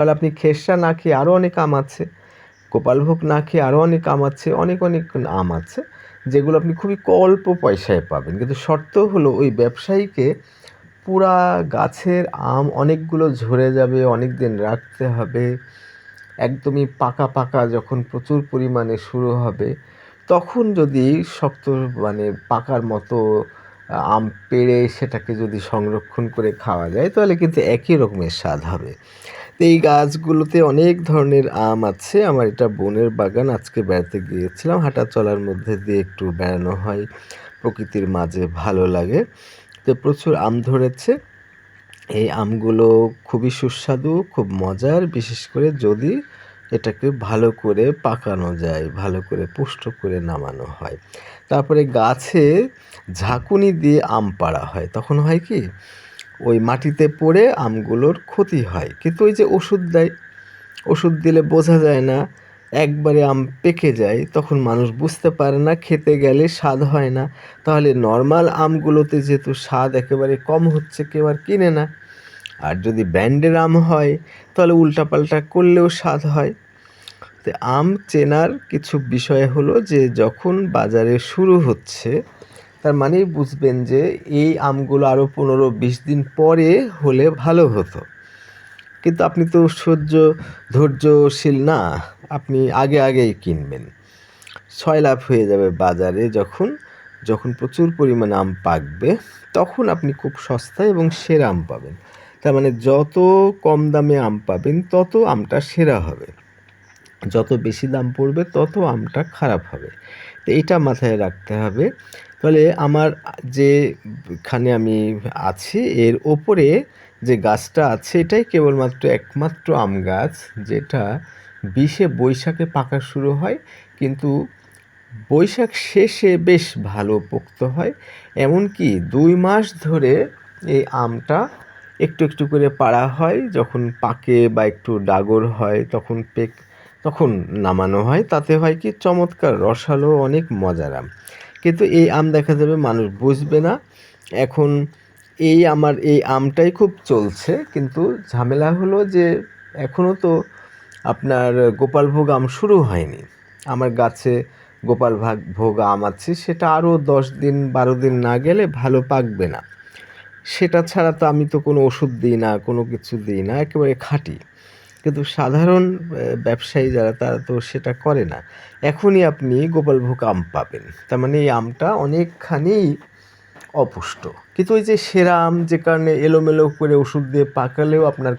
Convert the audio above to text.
তাহলে আপনি খেরসা না খেয়ে আরও অনেক আম আছে, গোপালভোগ না খেয়ে আরও অনেক আম আছে, অনেক অনেক আম আছে, যেগুলো আপনি খুবই অল্প পয়সায় পাবেন। কিন্তু শর্ত হলো ওই ব্যবসায়ীকে পুরা গাছের আম অনেকগুলো ঝরে যাবে, অনেক দিন রাখতে হবে, একদমই পাকা পাকা যখন প্রচুর পরিমাণে শুরু হবে, তখন যদি শক্ত মানে পাকার মতো আম পেড়ে সেটাকে যদি সংরক্ষণ করে খাওয়া যায়, তাহলে কিন্তু একই রকমের স্বাদ হবে। এই গাছগুলোতে অনেক ধরনের আম আছে। আমার এটা বোনের বাগান। আজকে বেড়াতে গিয়েছিলাম। হাঁটা চলার মধ্যে দিয়ে একটু বেড়ানো হয়। প্রকৃতির মাঝে ভালো লাগে। তো প্রচুর আম ধরেছে। এই আমগুলো খুবই সুস্বাদু, খুব মজার। বিশেষ করে যদি এটাকে ভালো করে পাকানো যায়, ভালো করে পুষ্ট করে নামানো হয়। তারপরে গাছে ঝাঁকুনি দিয়ে আম পাড়া হয়। তখন হয় কি ওই মাটিতে পড়ে আমগুলোর ক্ষতি হয়। কিন্তু ওই যে ওষুধ দেয়, ওষুধ দিলে বোঝা যায় না, একবারে আম পেকে যায়, তখন মানুষ বুঝতে পারে না, খেতে গেলে স্বাদ হয় না। তাহলে নর্মাল আমগুলোতে যেহেতু স্বাদ একেবারে কম হচ্ছে, কেউ আর কিনে না। আর যদি ব্র্যান্ডের আম হয়, তাহলে উল্টাপাল্টা করলেও স্বাদ হয়। তো আম চেনার কিছু বিষয় হলো যে, যখন বাজারে শুরু হচ্ছে তার মানেই বুঝবেন যে এই আমগুলো আরও পনেরো বিশ দিন পরে হলে ভালো হতো। কিন্তু আপনি তো সহ্য, ধৈর্যশীল না, আপনি আগে আগেই কিনবেন। ছয় লাভ হয়ে যাবে বাজারে যখন যখন প্রচুর পরিমাণে আম পাকবে, তখন আপনি খুব সস্তা এবং সেরা আম পাবেন। তার মানে যত কম দামে আম পাবেন, তত আমটা সেরা হবে। যত বেশি দাম পড়বে, তত আমটা খারাপ হবে। তো এইটা মাথায় রাখতে হবে। তাহলে আমার যেখানে আমি আছি, এর ওপরে যে গাছটা আছে, এটাই কেবলমাত্র একমাত্র আম গাছ, যেটা বিশে বৈশাখে পাকা শুরু হয়, কিন্তু বৈশাখ শেষে বেশ ভালো পোক্ত হয়। এমনকি দুই মাস ধরে এই আমটা একটু একটু করে পাড়া হয়, যখন পাকে বা একটু ডাগর হয়, তখন পেক তখন নামানো হয়, তাতে হয় কি চমৎকার, রসালো, অনেক মজার আম। কিন্তু এই আম দেখা যাবে মানুষ বুঝবে না। এখন এই আমার এই আমটাই খুব চলছে, কিন্তু ঝামেলা হলো যে এখনও তো আপনার গোপালভোগ আম শুরু হয়নি। আমার গাছে গোপাল ভাগ ভোগ আম আছে, সেটা আরও দশ দিন, বারো দিন না গেলে ভালো পাকবে না। সেটা ছাড়া তো আমি তো কোনো ওষুধ দিই না, কোনো কিছু দিই না, একেবারে খাঁটি। কিন্তু সাধারণ ব্যবসায়ী যারা, তারা তো সেটা করে না। এখনই আপনি গোপালভোগ আম পাবেন। তার মানে এই আমটা অনেকখানি অপুষ্ট। কিন্তু ওই যে সেরা আম যে কারণে এলোমেলো করে ওষুধ দিয়ে পাকালেও আপনার